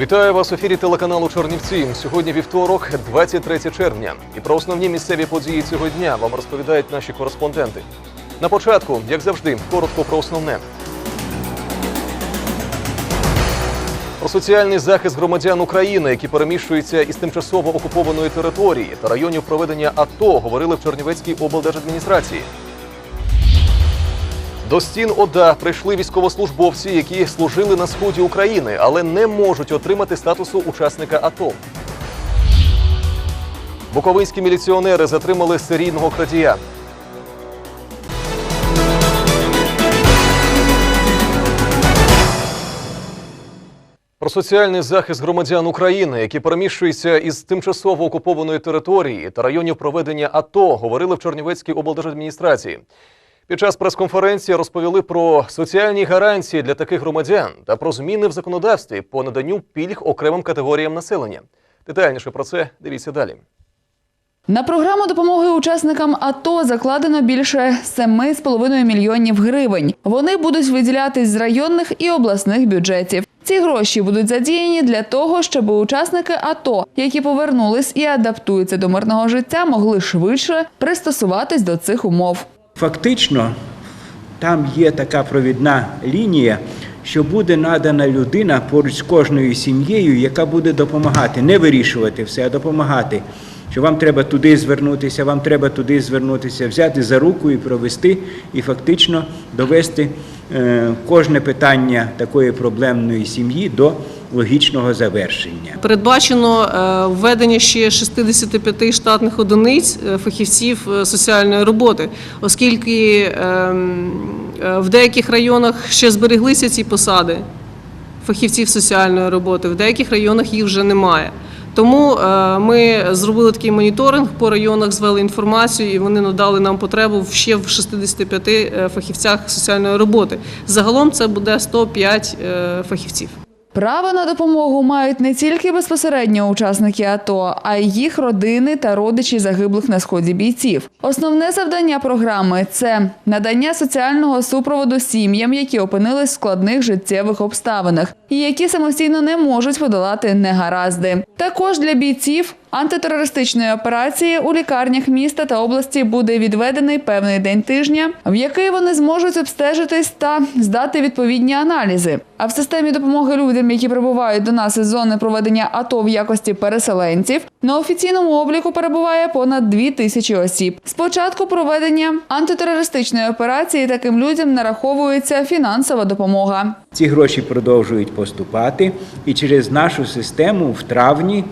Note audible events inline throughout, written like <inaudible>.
Вітаю вас в ефірі телеканалу Чорнівці. Сьогодні вівторок, 23 червня. І про основні місцеві події цього дня вам розповідають наші кореспонденти. На початку, як завжди, коротко про основне. Про соціальний захист громадян України, які переміщуються із тимчасово окупованої території та районів проведення АТО, говорили в Чернівецькій облдержадміністрації. До стін ОДА прийшли військовослужбовці, які служили на сході України, але не можуть отримати статусу учасника АТО. Буковинські міліціонери затримали серійного крадія. Про соціальний захист громадян України, які переміщуються із тимчасово окупованої території та районів проведення АТО, говорили в Чернівецькій облдержадміністрації. Під час прес-конференції розповіли про соціальні гарантії для таких громадян та про зміни в законодавстві по наданню пільг окремим категоріям населення. Детальніше про це дивіться далі. На програму допомоги учасникам АТО закладено більше 7,5 мільйонів гривень. Вони будуть виділятись з районних і обласних бюджетів. Ці гроші будуть задіяні для того, щоб учасники АТО, які повернулись і адаптуються до мирного життя, могли швидше пристосуватись до цих умов. Фактично, там є така провідна лінія, що буде надана людина поруч з кожною сім'єю, яка буде допомагати, не вирішувати все, а допомагати. Що вам треба туди звернутися, вам треба туди звернутися, взяти за руку і провести, і фактично довести е, кожне питання такої проблемної сім'ї до логічного завершення. Передбачено е, введення ще 65 штатних одиниць е, фахівців е, соціальної роботи, оскільки ем, в деяких районах ще збереглися ці посади фахівців соціальної роботи, в деяких районах їх вже немає. Тому ми зробили такий моніторинг по районах, звели інформацію, і вони надали нам потребу ще в 65 е, фахівцях соціальної роботи. Загалом це буде 105 е, фахівців. Право на допомогу мають не тільки безпосередньо учасники АТО, а й їх родини та родичі загиблих на сході бійців. Основне завдання програми це надання соціального супроводу сім'ям, які опинились в складних життєвих обставинах і які самостійно не можуть подолати негаразди. Також для бійців антитерористичної операції у лікарнях міста та області буде відведений певний день тижня, в який вони зможуть обстежитись та здати відповідні аналізи. А в системі допомоги людям, які прибувають до нас із зони проведення АТО в якості переселенців, на офіційному обліку перебуває понад дві тисячі осіб. З початку проведення антитерористичної операції таким людям нараховується фінансова допомога. Ці гроші продовжують поступати, і через нашу систему в травні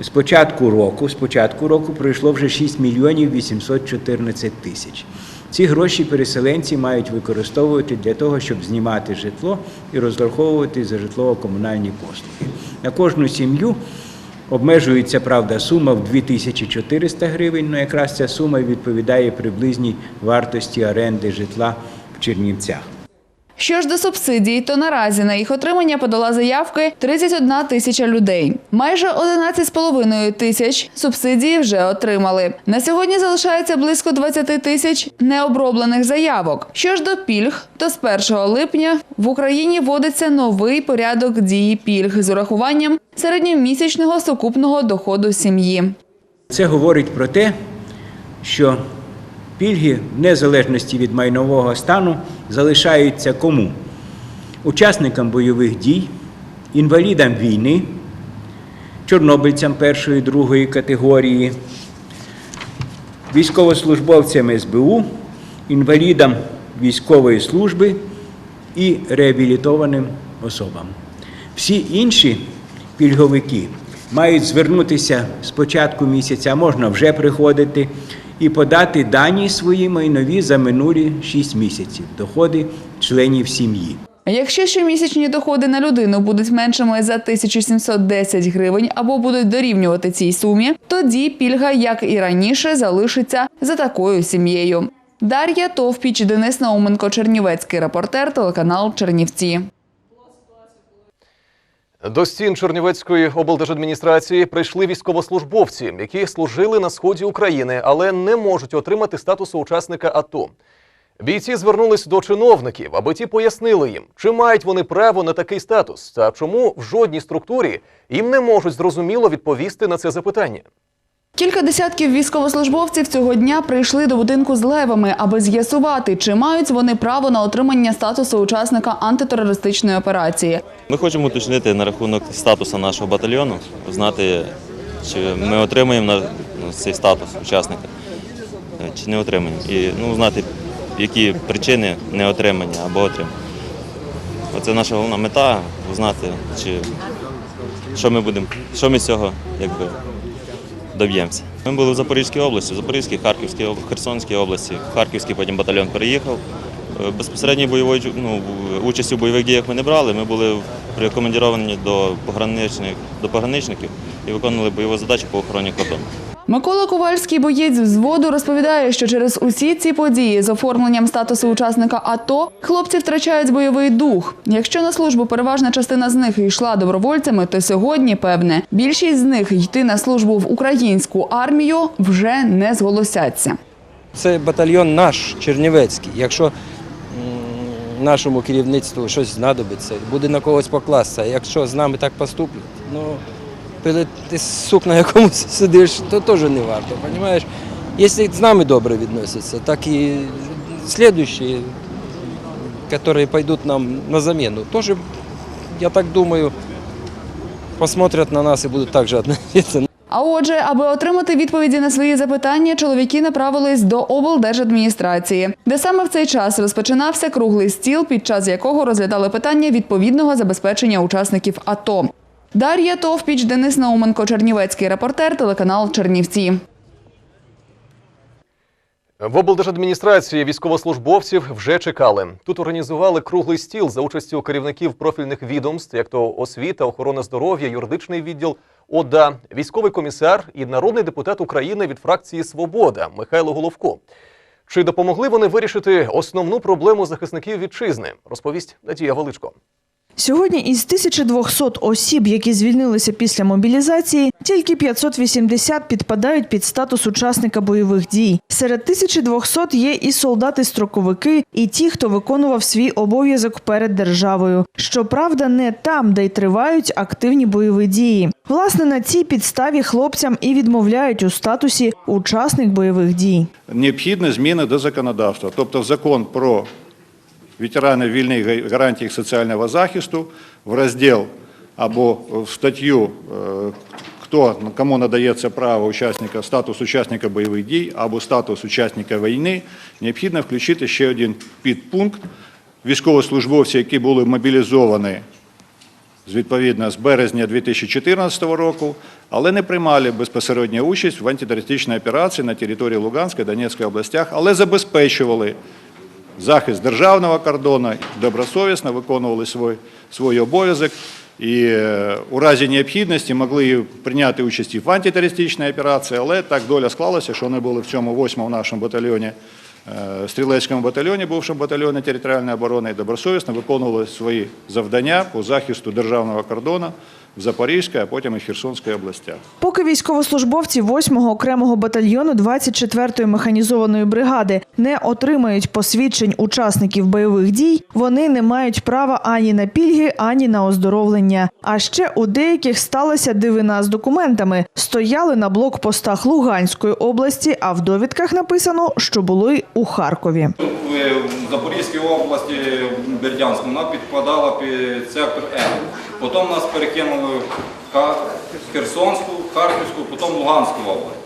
з початку року, з початку року пройшло вже 6 мільйонів 814 тисяч. Ці гроші переселенці мають використовувати для того, щоб знімати житло і розраховувати за житлово-комунальні послуги. На кожну сім'ю обмежується, правда, сума в 2400 гривень, але якраз ця сума відповідає приблизній вартості оренди житла в Чернівцях. Що ж до субсидій, то наразі на їх отримання подала заявки 31 тисяча людей. Майже 11,5 тисяч субсидії вже отримали. На сьогодні залишається близько 20 тисяч необроблених заявок. Що ж до пільг, то з 1 липня в Україні вводиться новий порядок дії пільг з урахуванням середньомісячного сукупного доходу сім'ї. Це говорить про те, що пільги в незалежності від майнового стану залишаються кому? Учасникам бойових дій, інвалідам війни, чорнобильцям першої другої категорії, військовослужбовцям СБУ, інвалідам військової служби і реабілітованим особам. Всі інші пільговики мають звернутися з початку місяця, можна вже приходити, і подати дані свої майнові за минулі 6 місяців, доходи членів сім'ї. Якщо щомісячні доходи на людину будуть меншими за 1710 гривень або будуть дорівнювати цій сумі, тоді пільга, як і раніше, залишиться за такою сім'єю. Дар'я Товпіч, Денис Науменко, Чернівецький репортер, телеканал Чернівці. До стін Чернівецької облдержадміністрації прийшли військовослужбовці, які служили на сході України, але не можуть отримати статусу учасника АТО. Бійці звернулись до чиновників, аби ті пояснили їм, чи мають вони право на такий статус, та чому в жодній структурі їм не можуть зрозуміло відповісти на це запитання. Кілька десятків військовослужбовців цього дня прийшли до будинку з левами, аби з'ясувати, чи мають вони право на отримання статусу учасника антитерористичної операції. Ми хочемо уточнити на рахунок статусу нашого батальйону, знати, чи ми отримаємо ну, цей статус учасника, чи не отримаємо. І ну, знати, які причини неотримання або отримання. Оце наша головна мета узнати, чи що ми будемо, що ми з цього якби, доб'ємося. Ми були в Запорізькій області, в Запорізькій, Харківській, Херсонській області. В Харківській потім батальйон переїхав. Е, Безпосередньої бойової ну, участі в бойових діях ми не брали. Ми були прикомандіровані до пограничних до пограничників і виконували бойову задачу по охороні кордону. Микола Ковальський, боєць взводу, розповідає, що через усі ці події з оформленням статусу учасника АТО хлопці втрачають бойовий дух. Якщо на службу переважна частина з них йшла добровольцями, то сьогодні, певне, більшість з них йти на службу в українську армію вже не зголосяться. Це батальйон наш Чернівецький. Якщо нашому керівництву щось знадобиться, буде на когось покластися. Якщо з нами так поступлять, ну коли ти сук на якомусь <laughs> сидиш, то теж не варто. Понимаєш? Якщо з нами добре відносяться, так і слідуючі, які пойдуть нам на заміну, теж, я так думаю, посмотрят на нас і будуть так же відноситися. А отже, аби отримати відповіді на свої запитання, чоловіки направились до облдержадміністрації, де саме в цей час розпочинався круглий стіл, під час якого розглядали питання відповідного забезпечення учасників АТО. Дар'я Товпіч, Денис Науменко, Чернівецький репортер, телеканал Чернівці. В облдержадміністрації військовослужбовців вже чекали. Тут організували круглий стіл за участю керівників профільних відомств, як то освіта, охорона здоров'я, юридичний відділ, ОДА, військовий комісар і народний депутат України від фракції Свобода Михайло Головко. Чи допомогли вони вирішити основну проблему захисників вітчизни? Розповість Надія Величко. Сьогодні із 1200 осіб, які звільнилися після мобілізації, тільки 580 підпадають під статус учасника бойових дій. Серед 1200 є і солдати-строковики, і ті, хто виконував свій обов'язок перед державою. Щоправда, не там, де й тривають активні бойові дії. Власне, на цій підставі хлопцям і відмовляють у статусі учасник бойових дій. необхідні зміни до законодавства, тобто закон про ветеранів вільни і гарантій соціального захисту, в розділ або в статтю, хто, кому надається право учасника, статус учасника бойових дій або статус учасника війни, необхідно включити ще один підпункт військовослужбовців, які були мобілізовані відповідно з березня 2014 року, але не приймали безпосередню участь в антитерористичній операції на території Луганської Донецької областях, але забезпечували захист державного кордону, добросовісно виконували свій, свій обов'язок. І е, у разі необхідності могли прийняти участь і в антитерористичній операції, але так доля склалася, що вони були в цьому восьмому нашому батальйоні, е, стрілецькому батальйоні, бувшому батальйоні територіальної оборони, добросовісно виконували свої завдання по захисту державного кордону в Запорізькій, а потім і в Херсонській областях. Поки військовослужбовці 8-го окремого батальйону 24-ї механізованої бригади не отримають посвідчень учасників бойових дій, вони не мають права ані на пільги, ані на оздоровлення. А ще у деяких сталася дивина з документами. Стояли на блокпостах Луганської області, а в довідках написано, що були у Харкові. в Запорізькій області, в Бердянську, вона підпадала під сектор М. Потім нас перекинули в Херсонську, Харківську, потім Луганську область.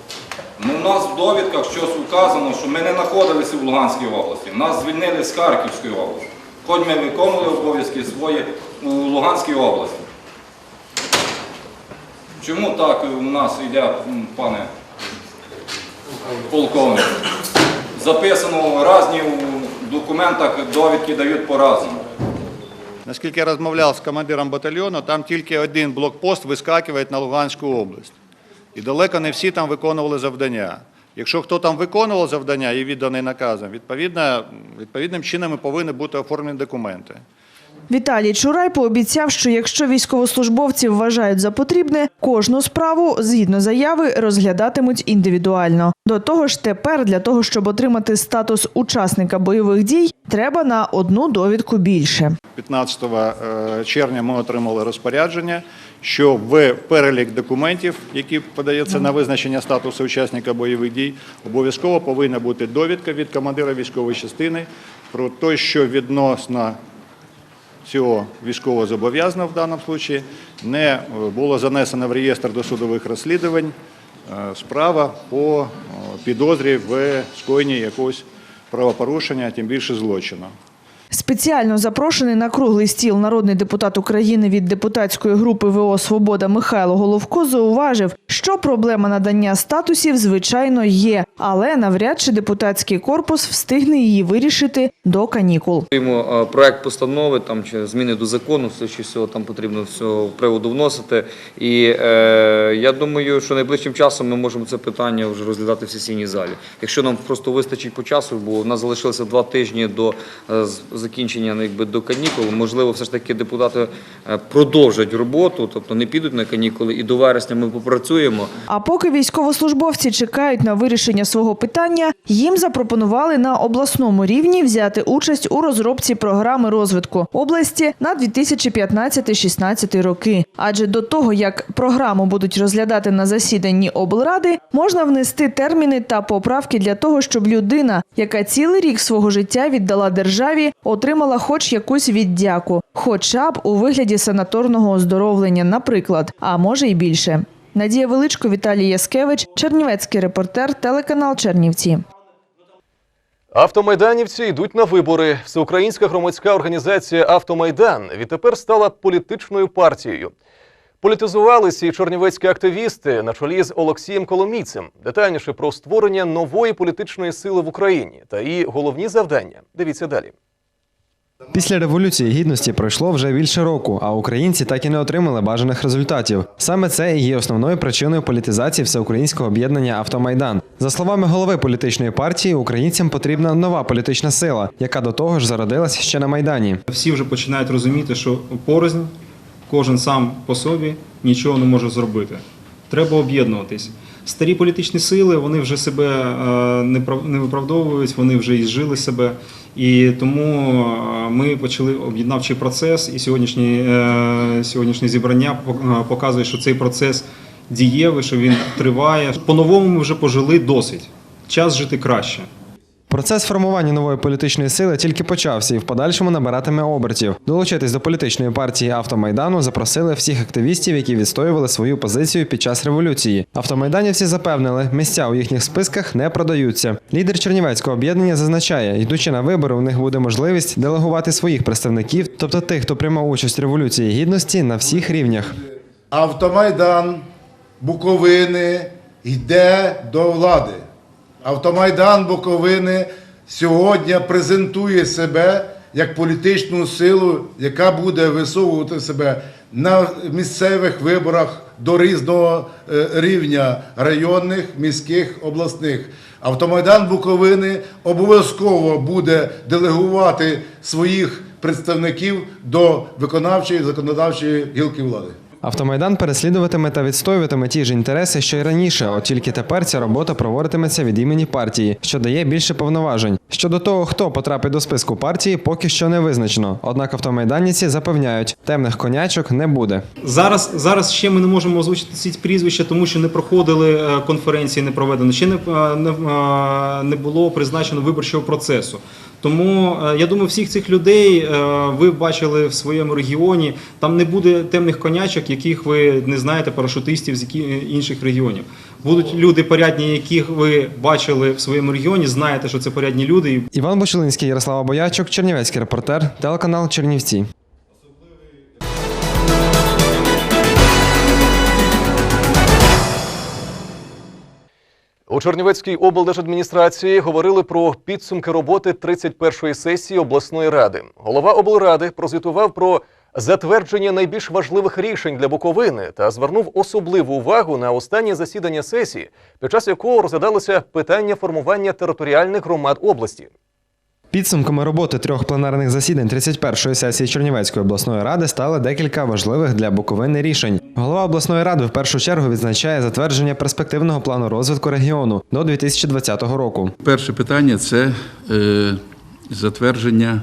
Ну, у нас в довідках щось вказано, що ми не знаходилися в Луганській області. Нас звільнили з Харківської області. Хоч ми виконували обов'язки свої у Луганській області. Чому так у нас йде, пане полковник? Записано різні у документах, довідки дають по-разному. Наскільки я розмовляв з командиром батальйону, там тільки один блокпост вискакує на Луганську область. І далеко не всі там виконували завдання. Якщо хто там виконував завдання і відданий наказом, відповідно, відповідним чином повинні бути оформлені документи. Віталій Чурай пообіцяв, що якщо військовослужбовці вважають за потрібне, кожну справу згідно заяви розглядатимуть індивідуально. До того ж, тепер для того, щоб отримати статус учасника бойових дій, треба на одну довідку більше. 15 е, червня ми отримали розпорядження, що в перелік документів, які подається на визначення статусу учасника бойових дій, обов'язково повинна бути довідка від командира військової частини про те, що відносно цього військового зобов'язаного в даному випадку не е, було занесено в реєстр досудових розслідувань е, справа по е, підозрі в скоєнні якогось правопорушення, тим більше злочину. Спеціально запрошений на круглий стіл народний депутат України від депутатської групи ВО Свобода Михайло Головко зауважив, що проблема надання статусів звичайно є, але навряд чи депутатський корпус встигне її вирішити до канікул. Е, проект постанови там чи зміни до закону, все що всього там потрібно з цього приводу вносити. І е, я думаю, що найближчим часом ми можемо це питання вже розглядати в сесійній залі. Якщо нам просто вистачить по часу, бо в нас залишилося два тижні до е, з- закінчення ну, якби, до канікул, можливо, все ж таки депутати е, продовжать роботу, тобто не підуть на канікули, і до вересня ми попрацюємо. А поки військовослужбовці чекають на вирішення свого питання, їм запропонували на обласному рівні взяти участь у розробці програми розвитку області на 2015-16 роки. Адже до того, як програму будуть розглядати на засіданні облради, можна внести терміни та поправки для того, щоб людина, яка цілий рік свого життя віддала державі, отримала хоч якусь віддяку, хоча б у вигляді санаторного оздоровлення, наприклад, а може й більше. Надія Величко, Віталій Яскевич, Чернівецький репортер, телеканал Чернівці. Автомайданівці йдуть на вибори. Всеукраїнська громадська організація Автомайдан відтепер стала політичною партією. Політизувалися і чорнівецькі активісти на чолі з Олексієм Коломійцем. Детальніше про створення нової політичної сили в Україні та її головні завдання. Дивіться далі. Після революції гідності пройшло вже більше року, а українці так і не отримали бажаних результатів. Саме це і є основною причиною політизації всеукраїнського об'єднання Автомайдан. За словами голови політичної партії, українцям потрібна нова політична сила, яка до того ж зародилась ще на майдані. Всі вже починають розуміти, що порознь, кожен сам по собі нічого не може зробити. Треба об'єднуватись. Старі політичні сили вони вже себе е, не виправдовують, вони вже ізжили себе. І тому е, ми почали об'єднавчий процес, і сьогоднішнє, е, сьогоднішнє зібрання показує, що цей процес дієвий, що він триває. По-новому ми вже пожили досить. Час жити краще. Процес формування нової політичної сили тільки почався і в подальшому набиратиме обертів. Долучитись до політичної партії Автомайдану запросили всіх активістів, які відстоювали свою позицію під час революції. Автомайданівці запевнили, місця у їхніх списках не продаються. Лідер Чернівецького об'єднання зазначає, йдучи на вибори, у них буде можливість делегувати своїх представників, тобто тих, хто приймав участь в революції гідності на всіх рівнях. Автомайдан Буковини йде до влади. Автомайдан Буковини сьогодні презентує себе як політичну силу, яка буде висовувати себе на місцевих виборах до різного е, рівня районних, міських, обласних. Автомайдан Буковини обов'язково буде делегувати своїх представників до виконавчої законодавчої гілки влади. Автомайдан переслідуватиме та відстоюватиме ті ж інтереси, що й раніше, от тільки тепер ця робота проводитиметься від імені партії, що дає більше повноважень. Щодо того, хто потрапить до списку партії, поки що не визначено. Однак автомайданніці запевняють, темних конячок не буде. Зараз, зараз ще ми не можемо озвучити ці прізвища, тому що не проходили е, конференції, не проведено. Ще не, е, не, е, не було призначено виборчого процесу. Тому е, я думаю, всіх цих людей е, ви бачили в своєму регіоні. Там не буде темних конячок, яких ви не знаєте, парашутистів з інших регіонів. Будуть люди порядні, яких ви бачили в своєму регіоні, знаєте, що це порядні люди. Іван Бочелинський, Ярослава Боячок, Чернівецький репортер, телеканал Чернівці. У Чернівецькій облдержадміністрації говорили про підсумки роботи 31-ї сесії обласної ради. Голова облради прозвітував про затвердження найбільш важливих рішень для Буковини та звернув особливу увагу на останнє засідання сесії, під час якого розглядалося питання формування територіальних громад області. Підсумками роботи трьох пленарних засідань 31-ї сесії Чернівецької обласної ради стали декілька важливих для Буковини рішень. Голова обласної ради в першу чергу відзначає затвердження перспективного плану розвитку регіону до 2020 року. Перше питання це е, затвердження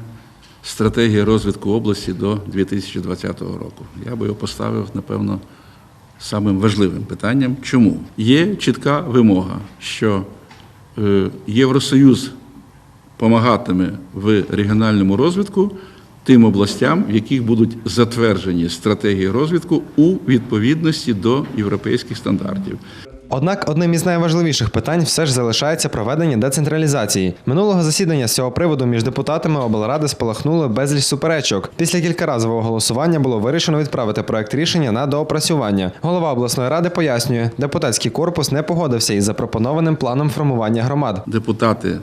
стратегії розвитку області до 2020 року. Я би його поставив, напевно, самим важливим питанням. Чому? Є чітка вимога, що е, Євросоюз допомагатиме в регіональному розвитку тим областям, в яких будуть затверджені стратегії розвитку у відповідності до європейських стандартів. Однак одним із найважливіших питань все ж залишається проведення децентралізації. Минулого засідання з цього приводу між депутатами облради спалахнули безліч суперечок. Після кількаразового голосування було вирішено відправити проект рішення на доопрацювання. Голова обласної ради пояснює, депутатський корпус не погодився із запропонованим планом формування громад. Депутати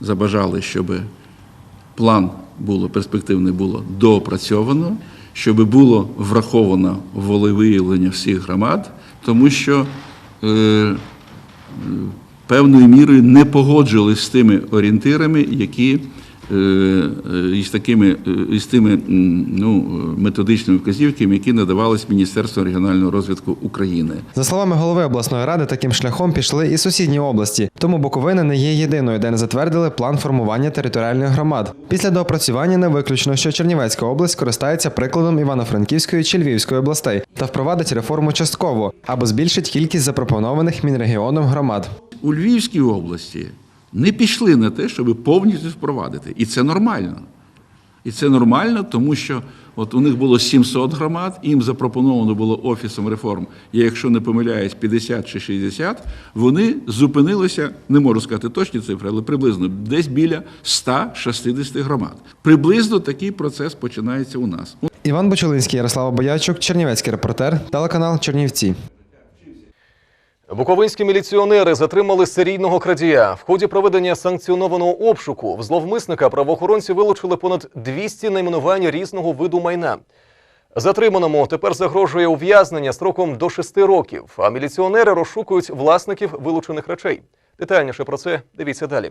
забажали, щоб план було перспективне було доопрацьовано, щоб було враховано волевиявлення всіх громад, тому що е, певною мірою не погоджились з тими орієнтирами, які із такими е, із тими ну, методичними вказівками, які надавались Міністерством регіонального розвитку України. За словами голови обласної ради, таким шляхом пішли і сусідні області. Тому Буковина не є єдиною, де не затвердили план формування територіальних громад. Після доопрацювання не виключно, що Чернівецька область користається прикладом Івано-Франківської чи Львівської областей та впровадить реформу частково або збільшить кількість запропонованих мінрегіоном громад. у Львівській області не пішли на те, щоб повністю впровадити. І це нормально. І це нормально, тому що от у них було 700 громад, їм запропоновано було Офісом реформ, я якщо не помиляюсь, 50 чи 60, вони зупинилися, не можу сказати точні цифри, але приблизно десь біля 160 громад. Приблизно такий процес починається у нас. Іван Бочулинський, Ярослава Боячук, Чернівецький репортер, телеканал Чернівці. Буковинські міліціонери затримали серійного крадія. В ході проведення санкціонованого обшуку в зловмисника правоохоронці вилучили понад 200 найменувань різного виду майна. Затриманому тепер загрожує ув'язнення строком до 6 років, а міліціонери розшукують власників вилучених речей. Детальніше про це дивіться далі.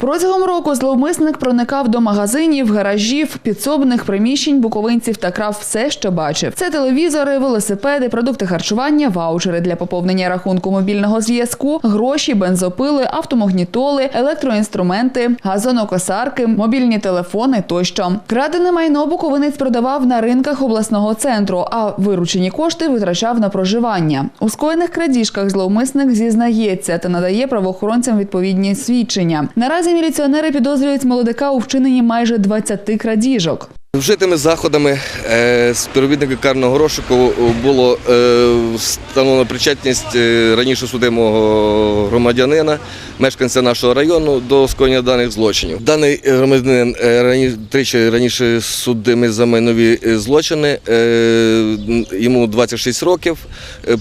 Протягом року зловмисник проникав до магазинів, гаражів, підсобних приміщень буковинців та крав все, що бачив. Це телевізори, велосипеди, продукти харчування, ваучери для поповнення рахунку мобільного зв'язку, гроші, бензопили, автомагнітоли, електроінструменти, газонокосарки, мобільні телефони тощо. Крадене майно буковинець продавав на ринках обласного центру, а виручені кошти витрачав на проживання. У скоєних крадіжках зловмисник зізнається та надає правоохоронцям відповідні свідчення. Наразі міліціонери підозрюють молодика у вчиненні майже 20 крадіжок. Вжитими заходами е, співробітника карного розшуку було е, встановлено причетність е, раніше судимого громадянина, мешканця нашого району до скоєння даних злочинів. Даний громадянин тричі раніше судимий за майнові злочини. Йому 26 років,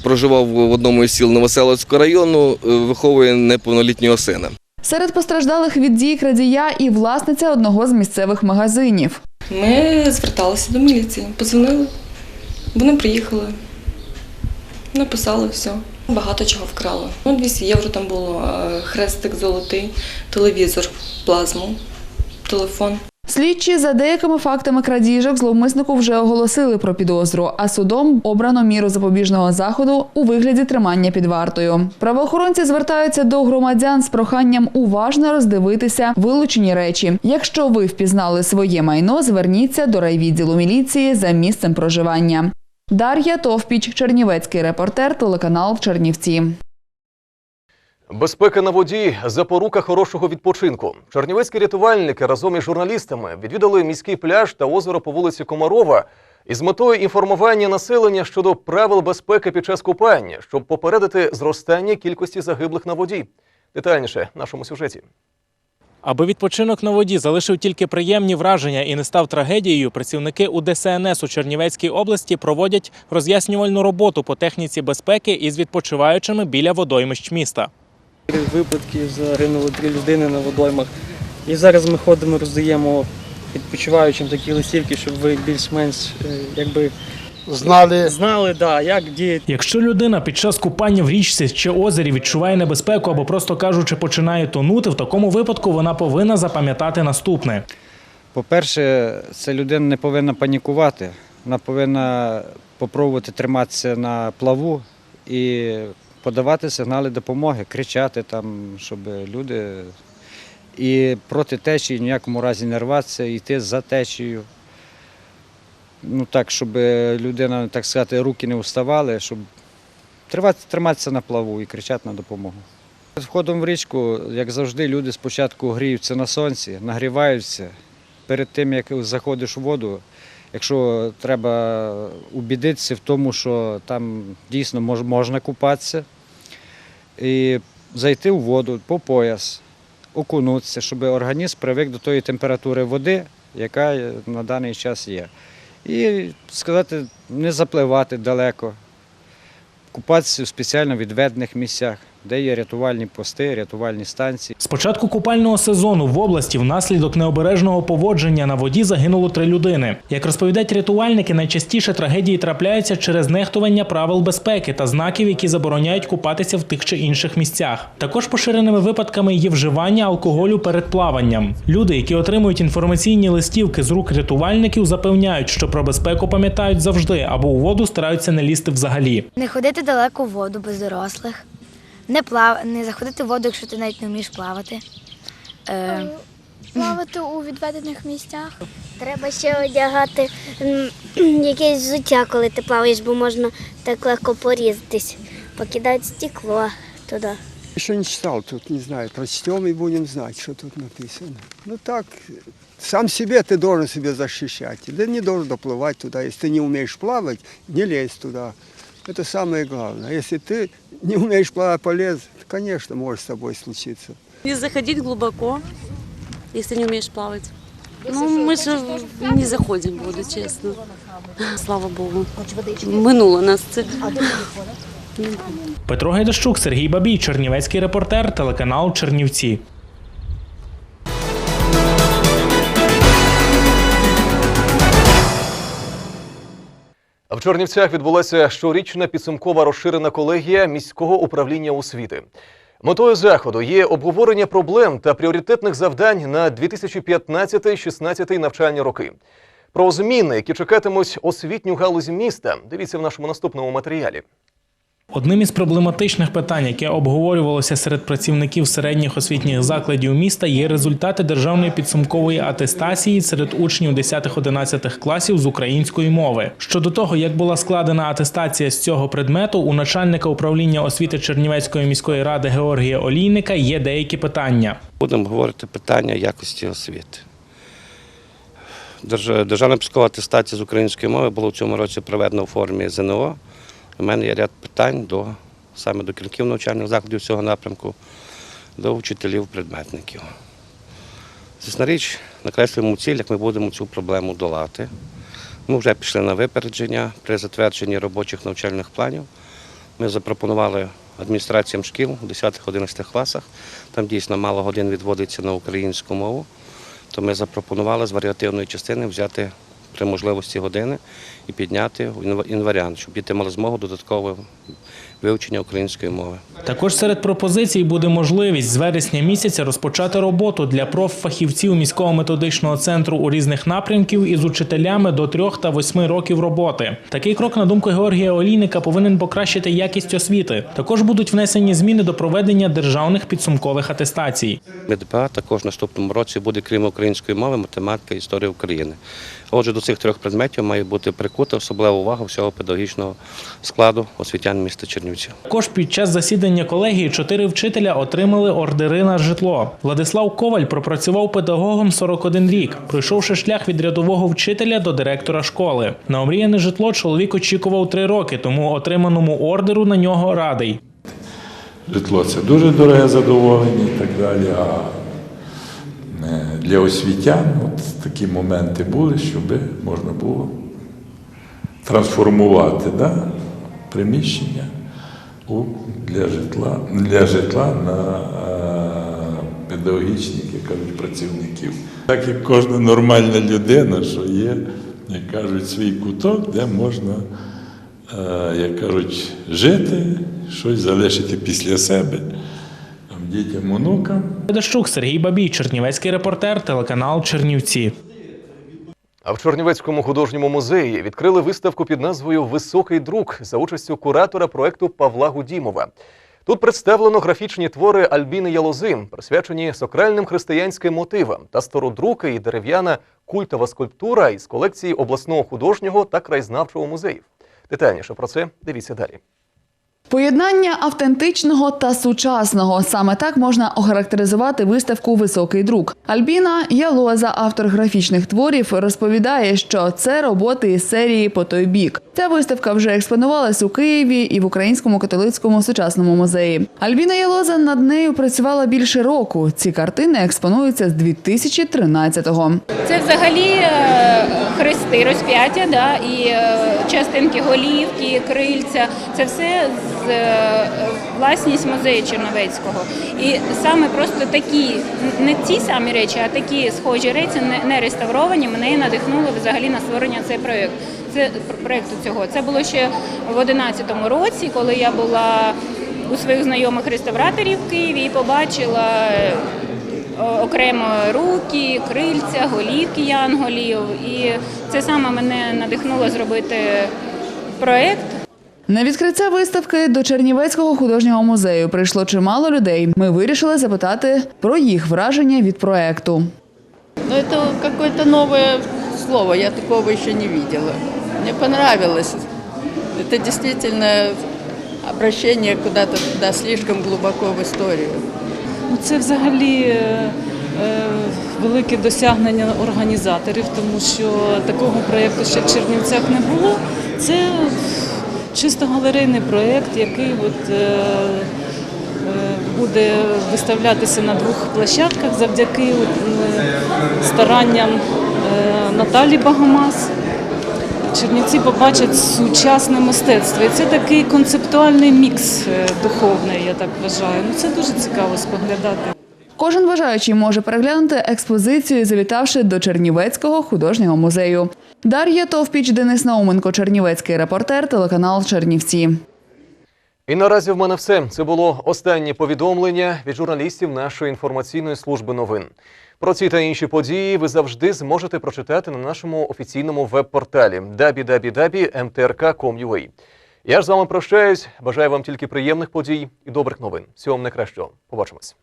проживав в одному із сіл Новоселицького району, виховує неповнолітнього сина. Серед постраждалих від дій крадія і власниця одного з місцевих магазинів. Ми зверталися до міліції, подзвонили, вони приїхали, написали все. Багато чого вкрали. Ну, 200 євро там було, е, хрестик золотий, телевізор, плазму, телефон. Слідчі за деякими фактами крадіжок зловмиснику вже оголосили про підозру, а судом обрано міру запобіжного заходу у вигляді тримання під вартою. Правоохоронці звертаються до громадян з проханням уважно роздивитися вилучені речі. Якщо ви впізнали своє майно, зверніться до райвідділу міліції за місцем проживання. Дар'я Товпіч, Чернівецький репортер, телеканал Чернівці. Безпека на воді запорука хорошого відпочинку. Чернівецькі рятувальники разом із журналістами відвідали міський пляж та озеро по вулиці Комарова із метою інформування населення щодо правил безпеки під час купання, щоб попередити зростання кількості загиблих на воді. Детальніше в нашому сюжеті. Аби відпочинок на воді залишив тільки приємні враження і не став трагедією, працівники УДСНС у Чернівецькій області проводять роз'яснювальну роботу по техніці безпеки із відпочиваючими біля водоймищ міста. Випадків загинули три людини на водоймах. І зараз ми ходимо, роздаємо відпочиваючим такі листівки, щоб ви більш-менш е, якби знали. Знали, да, як діяти. Якщо людина під час купання в річці чи озері відчуває небезпеку або просто кажучи починає тонути, в такому випадку вона повинна запам'ятати наступне. По-перше, ця людина не повинна панікувати. Вона повинна спробувати триматися на плаву і подавати сигнали допомоги, кричати там, щоб люди. І проти течії ніякому разі не рватися, йти за течією. Ну так, щоб людина, так сказати, руки не вставали, щоб тривати- триматися на плаву і кричати на допомогу. Входом в річку, як завжди, люди спочатку гріються на сонці, нагріваються. Перед тим, як заходиш у воду, якщо треба убідитися в тому, що там дійсно можна купатися, і зайти у воду по пояс, окунутися, щоб організм привик до тої температури води, яка на даний час є. І сказати, не запливати далеко, купатися в спеціально відведених місцях, де є рятувальні пости, рятувальні станції. З початку купального сезону в області внаслідок необережного поводження на воді загинуло три людини. Як розповідають рятувальники, найчастіше трагедії трапляються через нехтування правил безпеки та знаків, які забороняють купатися в тих чи інших місцях. Також поширеними випадками є вживання алкоголю перед плаванням. Люди, які отримують інформаційні листівки з рук рятувальників, запевняють, що про безпеку пам'ятають завжди або у воду стараються не лізти взагалі. Не ходити далеко в воду без дорослих, не плав... не заходити в воду, якщо ти навіть не вмієш плавати. Е... Плавати у відведених місцях. Треба ще одягати якесь взуття, коли ти плаваєш, бо можна так легко порізатись, покидати стекло туди. Еще не читал, тут не знаю, прочтем и будем знать, что тут написано. Ну так, сам себе ты должен себя защищать. Да не должен доплывать туда. Если ты не умеешь плавать, не лезь туда. Это самое главное. Если ты не умеешь плавать, полез, то, конечно, может с тобой случиться. Не заходить глубоко, если не умеешь плавать. Ну, мы же не заходим буду чесно. честно. <laughs> Слава Богу. Минуло нас це. Петро Гайдащук, Сергій Бабій, Чернівецький репортер, телеканал Чернівці. В Чернівцях відбулася щорічна підсумкова розширена колегія міського управління освіти. Метою заходу є обговорення проблем та пріоритетних завдань на 2015-16 навчальні роки. Про зміни, які чекатимуть освітню галузь міста, дивіться в нашому наступному матеріалі. Одним із проблематичних питань, яке обговорювалося серед працівників середніх освітніх закладів міста, є результати державної підсумкової атестації серед учнів 10-11 класів з української мови. Щодо того, як була складена атестація з цього предмету, у начальника управління освіти Чернівецької міської ради Георгія Олійника є деякі питання. Будемо говорити питання якості освіти. Державна піскова атестація з української мови була в цьому році проведена у формі ЗНО. У мене є ряд питань до саме до керівників навчальних закладів цього напрямку, до вчителів, предметників. Звісна річ, накреслюємо ціль, як ми будемо цю проблему долати. Ми вже пішли на випередження при затвердженні робочих навчальних планів. Ми запропонували адміністраціям шкіл у 10-11 класах. Там дійсно мало годин відводиться на українську мову. То ми запропонували з варіативної частини взяти при можливості години і підняти інва- інваріант, щоб діти мали змогу додаткове вивчення української мови. Також серед пропозицій буде можливість з вересня місяця розпочати роботу для проффахівців міського методичного центру у різних напрямків із учителями до 3 та 8 років роботи. Такий крок, на думку Георгія Олійника, повинен покращити якість освіти. Також будуть внесені зміни до проведення державних підсумкових атестацій. МДПА також в наступному році буде, крім української мови, математика і історія України. Отже, до цих трьох предметів має бути прикута особлива увага всього педагогічного складу освітян міста Чернівців. Також під час засідання колегії чотири вчителя отримали ордери на житло. Владислав Коваль пропрацював педагогом 41 рік, пройшовши шлях від рядового вчителя до директора школи. На омріяне житло чоловік очікував три роки, тому отриманому ордеру на нього радий. Житло це дуже дороге задоволення і так далі. А для освітян от такі моменти були, щоб можна було трансформувати да, приміщення у, для, житла, для житла на е, педагогічних, як кажуть, працівників. Так як кожна нормальна людина, що є як кажуть, свій куток, де можна, е, як кажуть, жити, щось залишити після себе, дітям, онукам. Дощук Сергій Бабій, Чернівецький репортер, телеканал Чернівці. А в Чернівецькому художньому музеї відкрили виставку під назвою Високий друк за участю куратора проекту Павла Гудімова. Тут представлено графічні твори Альбіни Ялози, присвячені сакральним християнським мотивам та стародруки і дерев'яна культова скульптура із колекції обласного художнього та краєзнавчого музеїв. Детальніше про це дивіться далі. Поєднання автентичного та сучасного саме так можна охарактеризувати виставку Високий друк. Альбіна Ялоза, автор графічних творів, розповідає, що це роботи із серії по той бік. Ця виставка вже експонувалась у Києві і в Українському католицькому сучасному музеї. Альбіна Ялоза над нею працювала більше року. Ці картини експонуються з 2013-го. Це взагалі е, хрести, розп'яття, да, і е, частинки голівки, крильця. Це все власність музею Черновецького. І саме просто такі, не ті самі речі, а такі схожі речі, не, реставровані, мене і надихнуло взагалі на створення цей проєкт. Це проєкту цього. Це було ще в 2011 році, коли я була у своїх знайомих реставраторів в Києві і побачила е, окремо руки, крильця, голівки янголів. І це саме мене надихнуло зробити проєкт. На відкриття виставки до Чернівецького художнього музею прийшло чимало людей. Ми вирішили запитати про їх враження від проекту. Ну, это какое-то слово, я такого еще не видела. Мне понравилось. Это действительно обращение куда-то туда, слишком глубоко в историю. Ну, Це взагалі е, е, велике досягнення організаторів, тому що такого проєкту ще в Чернівцях не було. Це чисто галерейний проєкт, який от, е, е, буде виставлятися на двох площадках завдяки е, старанням Наталі Багамас. Чернівці побачать сучасне мистецтво. І це такий концептуальний мікс духовний, я так вважаю. Ну, це дуже цікаво споглядати. Кожен бажаючий може переглянути експозицію, завітавши до Чернівецького художнього музею. Дар'я Товпіч, Денис Науменко, Чернівецький репортер, телеканал Чернівці. І наразі в мене все. Це було останнє повідомлення від журналістів нашої інформаційної служби новин. Про ці та інші події ви завжди зможете прочитати на нашому офіційному веб-порталі www.mtrk.com.ua. Я ж з вами прощаюсь. Бажаю вам тільки приємних подій і добрих новин. Всього вам найкращого. Побачимось.